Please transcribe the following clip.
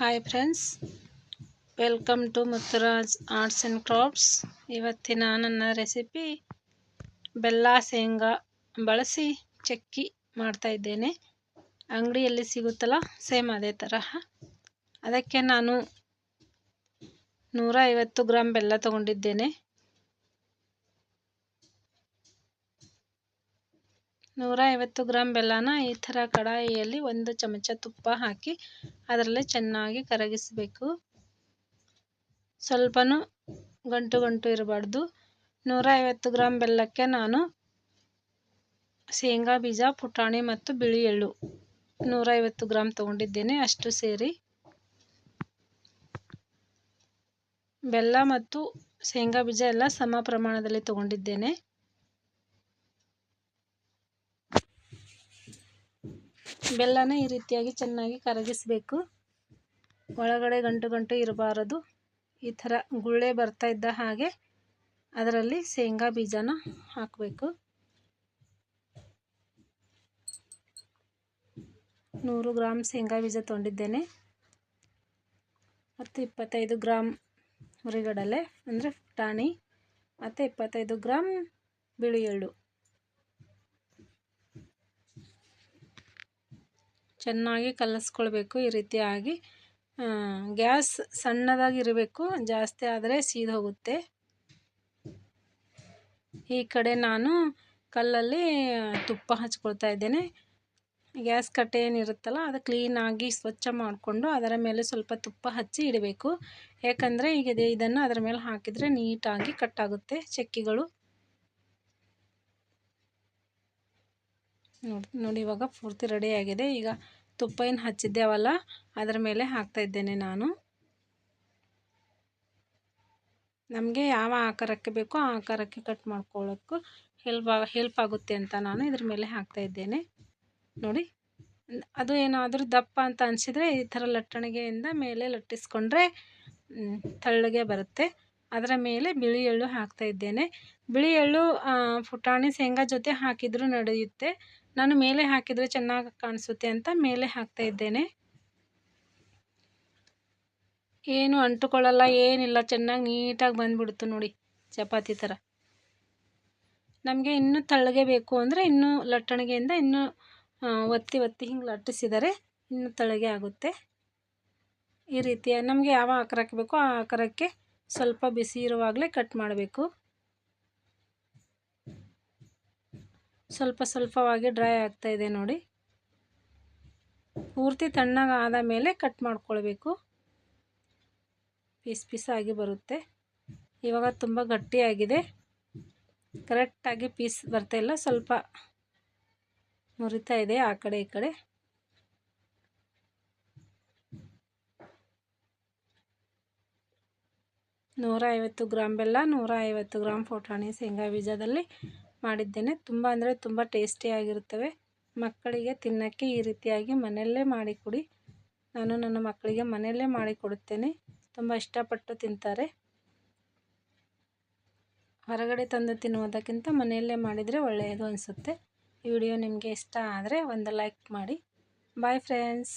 Hi friends welcome to Muthuraj arts and crafts ಇವತ್ತಿನ ನನ್ನ recipe ಬೆಲ್ಲ, ಶೇಂಗಾ ಬಳಸಿ ಚಕ್ಕಿ ಮಾಡ್ತಾ ಇದ್ದೇನೆ. ಅಂಗಡಿಯಲ್ಲಿ ಸಿಗುತ್ತಲ್ಲ ಸೇಮ್ ಅದೇ ತರಹ. ಅದಕ್ಕೆ ನಾನು ನೂರ ಐವತ್ತು ಗ್ರಾಮ್ ಬೆಲ್ಲ ತಗೊಂಡಿದ್ದೇನೆ. ನೂರ ಐವತ್ತು ಗ್ರಾಮ್ ಬೆಲ್ಲನ ಈ ಥರ ಕಡಾಯಿಯಲ್ಲಿ ಒಂದು ಚಮಚ ತುಪ್ಪ ಹಾಕಿ ಅದರಲ್ಲಿ ಚೆನ್ನಾಗಿ ಕರಗಿಸಬೇಕು. ಸ್ವಲ್ಪನೂ ಗಂಟು ಗಂಟು ಇರಬಾರ್ದು. ನೂರ ಐವತ್ತು ಗ್ರಾಮ್ ಬೆಲ್ಲಕ್ಕೆ ನಾನು ಶೇಂಗಾ ಬೀಜ, ಪುಟಾಣಿ ಮತ್ತು ಬಿಳಿ ಎಳ್ಳು ನೂರೈವತ್ತು ಗ್ರಾಮ್ ತಗೊಂಡಿದ್ದೇನೆ, ಅಷ್ಟು ಸೇರಿ. ಬೆಲ್ಲ ಮತ್ತು ಶೇಂಗಾ ಬೀಜ ಎಲ್ಲ ಸಮ ಪ್ರಮಾಣದಲ್ಲಿ ತಗೊಂಡಿದ್ದೇನೆ. ಬೆಲ್ಲನ ಈ ರೀತಿಯಾಗಿ ಚೆನ್ನಾಗಿ ಕರಗಿಸಬೇಕು. ಒಳಗಡೆ ಗಂಟು ಗಂಟು ಇರಬಾರದು. ಈ ಥರ ಗುಳ್ಳೆ ಬರ್ತಾ ಇದ್ದ ಹಾಗೆ ಅದರಲ್ಲಿ ಶೇಂಗಾ ಬೀಜನ ಹಾಕಬೇಕು. ನೂರು ಗ್ರಾಮ್ ಶೇಂಗಾ ಬೀಜ ತೊಗೊಂಡಿದ್ದೇನೆ. ಮತ್ತು ಇಪ್ಪತ್ತೈದು ಗ್ರಾಮ್ ಹುರಿಗಡಲೆ ಅಂದರೆ ಪುಟಾಣಿ ಮತ್ತು ಇಪ್ಪತ್ತೈದು ಗ್ರಾಮ್ ಬಿಳಿ ಎಳ್ಳು. ಚೆನ್ನಾಗಿ ಕಲಸ್ಕೊಳ್ಬೇಕು, ಈ ರೀತಿಯಾಗಿ ಗ್ಯಾಸ್ ಸಣ್ಣದಾಗಿರಬೇಕು, ಜಾಸ್ತಿ ಆದರೆ ಸೀದು ಹೋಗುತ್ತೆ. ಈ ಕಡೆ ನಾನು ಕಲ್ಲಲ್ಲಿ ತುಪ್ಪ ಹಚ್ಕೊಳ್ತಾ ಇದ್ದೇನೆ. ಗ್ಯಾಸ್ ಕಟ್ಟೆ ಏನಿರುತ್ತಲ್ಲ, ಅದು ಕ್ಲೀನಾಗಿ ಸ್ವಚ್ಛ ಮಾಡಿಕೊಂಡು ಅದರ ಮೇಲೆ ಸ್ವಲ್ಪ ತುಪ್ಪ ಹಚ್ಚಿ ಇಡಬೇಕು. ಯಾಕಂದರೆ ಈಗ ಇದನ್ನು ಅದರ ಮೇಲೆ ಹಾಕಿದರೆ ನೀಟಾಗಿ ಕಟ್ಟಾಗುತ್ತೆ ಚಕ್ಕಿಗಳು ನೋಡಿ ನೋಡಿ ಇವಾಗ ಪೂರ್ತಿ ರೆಡಿಯಾಗಿದೆ ಈಗ ತುಪ್ಪ ಏನು ಹಚ್ಚಿದ್ದೇವಲ್ಲ, ಅದರ ಮೇಲೆ ಹಾಕ್ತಾ ಇದ್ದೇನೆ ನಾನು. ನಮಗೆ ಯಾವ ಆಕಾರಕ್ಕೆ ಬೇಕೋ ಆ ಆಕಾರಕ್ಕೆ ಕಟ್ ಮಾಡ್ಕೊಳ್ಳೋಕ್ಕೂ ಹೆಲ್ಪ್ ಹೆಲ್ಪ್ ಆಗುತ್ತೆ ಅಂತ ನಾನು ಇದ್ರ ಮೇಲೆ ಹಾಕ್ತಾ ಇದ್ದೇನೆ. ನೋಡಿ, ಅದು ಏನಾದರೂ ದಪ್ಪ ಅಂತ ಅನಿಸಿದರೆ ಈ ಥರ ಲಟ್ಟಣಿಗೆಯಿಂದ ಮೇಲೆ ಲಟ್ಟಿಸ್ಕೊಂಡ್ರೆ ತಳ್ಳಗೆ ಬರುತ್ತೆ. ಅದರ ಮೇಲೆ ಬಿಳಿ ಎಳ್ಳು ಹಾಕ್ತಾ ಇದ್ದೇನೆ. ಬಿಳಿ ಎಳ್ಳು ಪುಟಾಣಿ, ಶೇಂಗಾ ಜೊತೆ ಹಾಕಿದರೂ ನಡೆಯುತ್ತೆ. ನಾನು ಮೇಲೆ ಹಾಕಿದರೆ ಚೆನ್ನಾಗಿ ಕಾಣಿಸುತ್ತೆ ಅಂತ ಮೇಲೆ ಹಾಕ್ತಾ ಇದ್ದೇನೆ. ಏನು ಅಂಟುಕೊಳ್ಳಲ್ಲ, ಏನಿಲ್ಲ, ಚೆನ್ನಾಗಿ ನೀಟಾಗಿ ಬಂದ್ಬಿಡ್ತು ನೋಡಿ ಚಪಾತಿ ಥರ. ನಮಗೆ ಇನ್ನೂ ತಳ್ಳಗೆ ಬೇಕು ಅಂದರೆ ಇನ್ನೂ ಲಟ್ಟಣಿಗೆಯಿಂದ ಇನ್ನೂ ಒತ್ತಿ ಒತ್ತಿ ಹಿಂಗೆ ಲಟ್ಟಿಸಿದರೆ ಇನ್ನೂ ತಳಗೆ ಆಗುತ್ತೆ. ಈ ರೀತಿಯ ನಮಗೆ ಯಾವ ಆಕಾರಕ್ಕೆ ಬೇಕೋ ಆ ಆಕಾರಕ್ಕೆ ಸ್ವಲ್ಪ ಬಿಸಿ ಇರುವಾಗಲೇ ಕಟ್ ಮಾಡಬೇಕು. ಸ್ವಲ್ಪ ಸ್ವಲ್ಪವಾಗಿ ಡ್ರೈ ಆಗ್ತಾ ಇದೆ ನೋಡಿ. ಪೂರ್ತಿ ತಣ್ಣಗಾದ ಮೇಲೆ ಕಟ್ ಮಾಡ್ಕೊಳ್ಬೇಕು. ಪೀಸ್ ಪೀಸ್ ಆಗಿ ಬರುತ್ತೆ. ಇವಾಗ ತುಂಬ ಗಟ್ಟಿಯಾಗಿದೆ ಕರೆಕ್ಟಾಗಿ ಪೀಸ್ ಬರ್ತಾಯಿಲ್ಲ ಸ್ವಲ್ಪ ಮುರಿತಾ ಇದೆ ಆ ಕಡೆ ಈ ಕಡೆ. ನೂರ ಐವತ್ತು ಗ್ರಾಮ್ ಬೆಲ್ಲ ನೂರ ಐವತ್ತು ಗ್ರಾಮ್ ಫೋಟಾಣಿ ಶೇಂಗಾ ಬೀಜದಲ್ಲಿ ಮಾಡಿದ್ದೇನೆ. ತುಂಬ ಅಂದರೆ ತುಂಬ ಟೇಸ್ಟಿಯಾಗಿರುತ್ತವೆ ಮಕ್ಕಳಿಗೆ ತಿನ್ನೋಕ್ಕೆ ಈ ರೀತಿಯಾಗಿ ಮನೆಯಲ್ಲೇ ಮಾಡಿಕೊಡಿ. ನಾನು ನನ್ನ ಮಕ್ಕಳಿಗೆ ಮನೆಯಲ್ಲೇ ಮಾಡಿಕೊಡುತ್ತೇನೆ. ತುಂಬ ಇಷ್ಟಪಟ್ಟು ತಿಂತಾರೆ. ಹೊರಗಡೆ ತಂದು ತಿನ್ನುವುದಕ್ಕಿಂತ ಮನೆಯಲ್ಲೇ ಮಾಡಿದರೆ ಒಳ್ಳೆಯದು ಅನಿಸುತ್ತೆ. ಈ ವಿಡಿಯೋ ನಿಮಗೆ ಇಷ್ಟ ಆದರೆ ಒಂದು ಲೈಕ್ ಮಾಡಿ. Bye friends